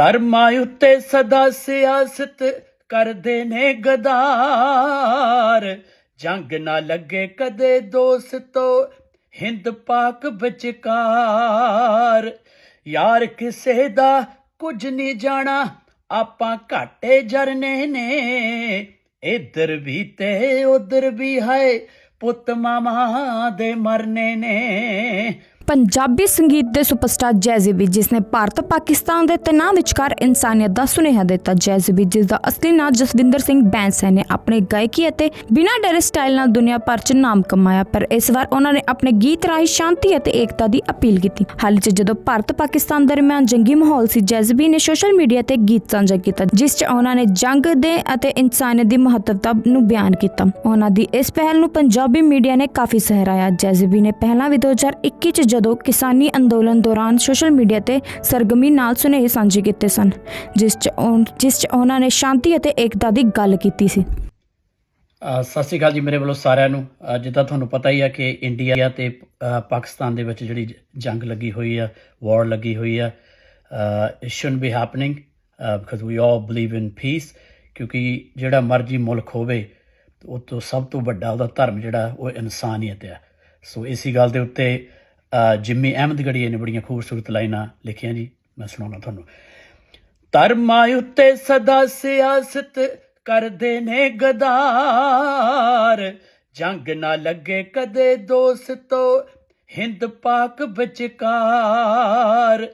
ਧਰਮਾਂ ਉੱਤੇ ਸਦਾ ਸਿਆਸਤ ਕਰਦੇ ਨੇ ਗਦਾਰ। ਜੰਗ ਨਾ ਲੱਗੇ ਕਦੇ ਦੋਸਤੋ ਹਿੰਦ ਪਾਕ ਵਿਚਕਾਰ। ਯਾਰ ਕਿਸੇ ਦਾ ਕੁਝ ਨਹੀਂ ਜਾਣਾ, ਆਪਾਂ ਘਾਟੇ ਜਰਨੇ ਨੇ। ਇਧਰ ਵੀ ਤੇ ਉਧਰ ਵੀ ਹੈ, ਪੁੱਤ ਮਾਮਾ ਦੇ ਮਰਨੇ ਨੇ। ਪੰਜਾਬੀ ਸੰਗੀਤ ਦੇ ਸੁਪਰਸਟਾਰ ਜੈਜ਼ੀ ਜਿਸ ਨੇ ਭਾਰਤ ਪਾਕਿਸਤਾਨ ਦੇ ਤਣਾਅ ਵਿਚਕਾਰ ਇਨਸਾਨੀਅਤ ਦਾ ਸੁਨੇਹਾ ਦਿੱਤਾ। ਜੈਜ਼ੀ ਜਿਸ ਦਾ ਅਸਲੀ ਨਾਮ ਜਸਵਿੰਦਰ ਸਿੰਘ ਬੈਂਸ ਨੇ ਆਪਣੇ ਗਾਇਕੀ ਅਤੇ ਬਿਨਾਂ ਡਰੇ ਸਟਾਈਲ ਨਾਲ ਦੁਨੀਆ ਭਰ 'ਚ ਨਾਮ ਕਮਾਇਆ, ਪਰ ਇਸ ਵਾਰ ਉਹਨਾਂ ਨੇ ਆਪਣੇ ਗੀਤ ਰਾਹੀਂ ਸ਼ਾਂਤੀ ਅਤੇ ਏਕਤਾ ਦੀ ਅਪੀਲ ਕੀਤੀ। ਹਾਲ 'ਚ ਜਦੋਂ ਭਾਰਤ ਪਾਕਿਸਤਾਨ ਦਰਮਿਆਨ ਜੰਗੀ ਮਾਹੌਲ ਸੀ ਜੈਜ਼ਬੀ ਨੇ ਸੋਸ਼ਲ ਮੀਡੀਆ ਤੇ ਗੀਤ ਸਾਂਝਾ ਕੀਤਾ, ਜਿਸ 'ਚ ਉਹਨਾਂ ਨੇ ਜੰਗ ਦੇ ਅਤੇ ਇਨਸਾਨੀਅਤ ਦੀ ਮਹੱਤਵਤਾ ਨੂੰ ਬਿਆਨ ਕੀਤਾ। ਉਹਨਾਂ ਦੀ ਇਸ ਪਹਿਲ ਨੂੰ ਪੰਜਾਬੀ ਮੀਡੀਆ ਨੇ ਕਾਫੀ ਸਹਿਰਾਇਆ। ਜੈਜ਼ਬੀ ਨੇ ਪਹਿਲਾਂ ਵੀ 2021 ਚ ਜਦੋਂ ਕਿਸਾਨੀ ਅੰਦੋਲਨ ਦੌਰਾਨ ਸੋਸ਼ਲ ਮੀਡੀਆ ਤੇ ਸਰਗਰਮੀ ਨਾਲ ਸੁਨੇਹੇ ਸਾਂਝੇ ਕੀਤੇ ਸਨ, ਜਿਸ 'ਚ ਜਿਸ 'ਚ ਉਹਨਾਂ ਨੇ ਸ਼ਾਂਤੀ ਅਤੇ ਏਕਤਾ ਦੀ ਗੱਲ ਕੀਤੀ ਸੀ। ਸਤਿ ਸ਼੍ਰੀ ਅਕਾਲ ਜੀ ਮੇਰੇ ਵੱਲੋਂ ਸਾਰਿਆਂ ਨੂੰ। ਜਿੱਦਾਂ ਤੁਹਾਨੂੰ ਪਤਾ ਹੀ ਆ ਕਿ ਇੰਡੀਆ ਤੇ ਪਾਕਿਸਤਾਨ ਦੇ ਵਿੱਚ ਜਿਹੜੀ ਜੰਗ ਲੱਗੀ ਹੋਈ ਆ, ਵਾਰ ਲੱਗੀ ਹੋਈ ਆ it should be happening because we all believe in peace ਕਿਉਂਕਿ ਜਿਹੜਾ ਮਰਜ਼ੀ ਮੁਲਕ ਹੋਵੇ, ਉਹ ਤੋਂ ਸਭ ਤੋਂ ਵੱਡਾ ਉਹਦਾ ਧਰਮ ਜਿਹੜਾ, ਉਹ ਇਨਸਾਨੀਅਤ ਆ। ਸੋ ਇਸੀ ਗੱਲ ਦੇ ਉੱਤੇ ਜਿੰਮੀ ਅਹਿਮਦ ਗੜੀਏ ਨੇ ਬੜੀਆਂ ਖੂਬਸੂਰਤ ਲਾਈਨਾਂ ਲਿਖੀਆਂ ਜੀ, ਮੈਂ ਸੁਣਾਉਣਾ ਤੁਹਾਨੂੰ। ਧਰਮਾਂ ਉੱਤੇ ਸਦਾ ਸਿਆਸਤ ਕਰਦੇ ਨੇ ਗਦਾਰ, ਜੰਗ ਨਾ ਲੱਗੇ ਕਦੇ ਦੋਸਤੋ, ਹਿੰਦ ਪਾਕ ਵਿਚਕਾਰ।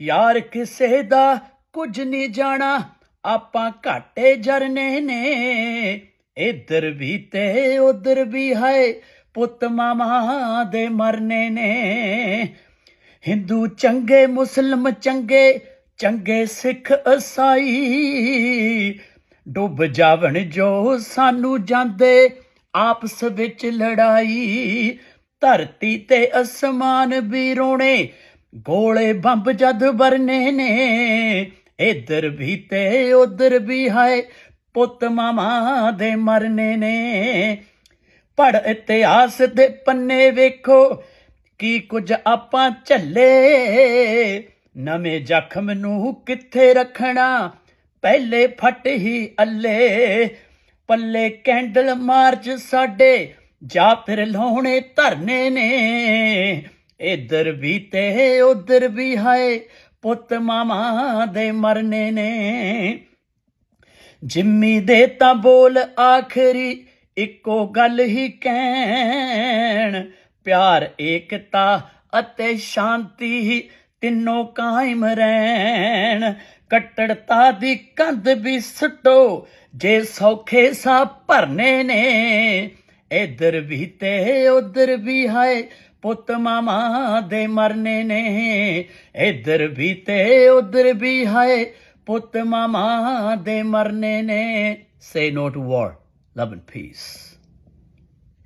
ਯਾਰ ਕਿਸੇ ਦਾ ਕੁਝ ਨਹੀਂ ਜਾਣਾ, ਆਪਾਂ ਘਾਟੇ ਜਰਨੇ ਨੇ, ਇੱਧਰ ਵੀ ਤੇ ਉਧਰ ਵੀ ਹੈ ਪੁੱਤ ਮਾਮਾ ਦੇ ਮਰਨੇ ਨੇ। ਹਿੰਦੂ ਚੰਗੇ, ਮੁਸਲਮ ਚੰਗੇ ਚੰਗੇ ਸਿੱਖ ਈਸਾਈ ਡੁੱਬ ਜਾਵਣ ਜੋ ਸਾਨੂੰ ਜਾਂਦੇ, ਆਪਸ ਵਿੱਚ ਲੜਾਈ। ਧਰਤੀ ਤੇ ਅਸਮਾਨ ਵੀ ਰੋਣੇ, ਗੋਲੇ ਬੰਬ ਜਦ ਵਰਨੇ ਨੇ। ਇਧਰ ਵੀ ਤੇ ਉਧਰ ਵੀ ਹੈ ਪੁੱਤ ਮਾਮਾ ਦੇ ਮਰਨੇ ਨੇ। ਪੜ ਇਤਿਹਾਸ ਦੇ ਪੰਨੇ ਵੇਖੋ, ਕੀ ਕੁਝ ਆਪਾਂ ਝੱਲੇ? ਨਵੇਂ ਜ਼ਖਮ ਨੂੰ ਕਿੱਥੇ ਰੱਖਣਾ? ਪਹਿਲੇ ਫਟ ਹੀ ਅੱਲੇ, ਪੱਲੇ ਕੈਂਡਲ ਮਾਰਚ ਸਾਡੇ, ਜਾਂ ਫਿਰ ਲਾਉਣੇ ਧਰਨੇ ਨੇ। ਇੱਧਰ ਵੀ ਤੇ ਉਧਰ ਵੀ ਹੈ ਪੁੱਤ ਮਾਮਾ ਦੇ ਮਰਨੇ ਨੇ। ਜਿੰਮੀ ਦੇ ਤਾਂ ਬੋਲ ਆਖਰੀ ਇੱਕੋ ਗੱਲ ਹੀ ਕਹਿਣ, ਪਿਆਰ, ਏਕਤਾ ਅਤੇ ਸ਼ਾਂਤੀ ਹੀ ਤਿੰਨੋਂ ਕਾਇਮ ਰਹਿਣ। ਕੱਟੜਤਾ ਦੀ ਕੰਧ ਵੀ ਸੁੱਟੋ, ਜੇ ਸੌਖੇ ਸਾ ਭਰਨੇ ਨੇ। ਇੱਧਰ ਵੀ ਤੇ ਉਧਰ ਵੀ ਹਾਏ, ਪੁੱਤ ਮਾਮਾ ਦੇ ਮਰਨੇ ਨੇ। ਇੱਧਰ ਵੀ ਤੇ ਉਧਰ ਵੀ ਹਾਏ, ਪੁੱਤ ਮਾਮਾ ਦੇ ਮਰਨੇ ਨੇ। ਸੇ ਨੋ ਵਾਰ Love and peace.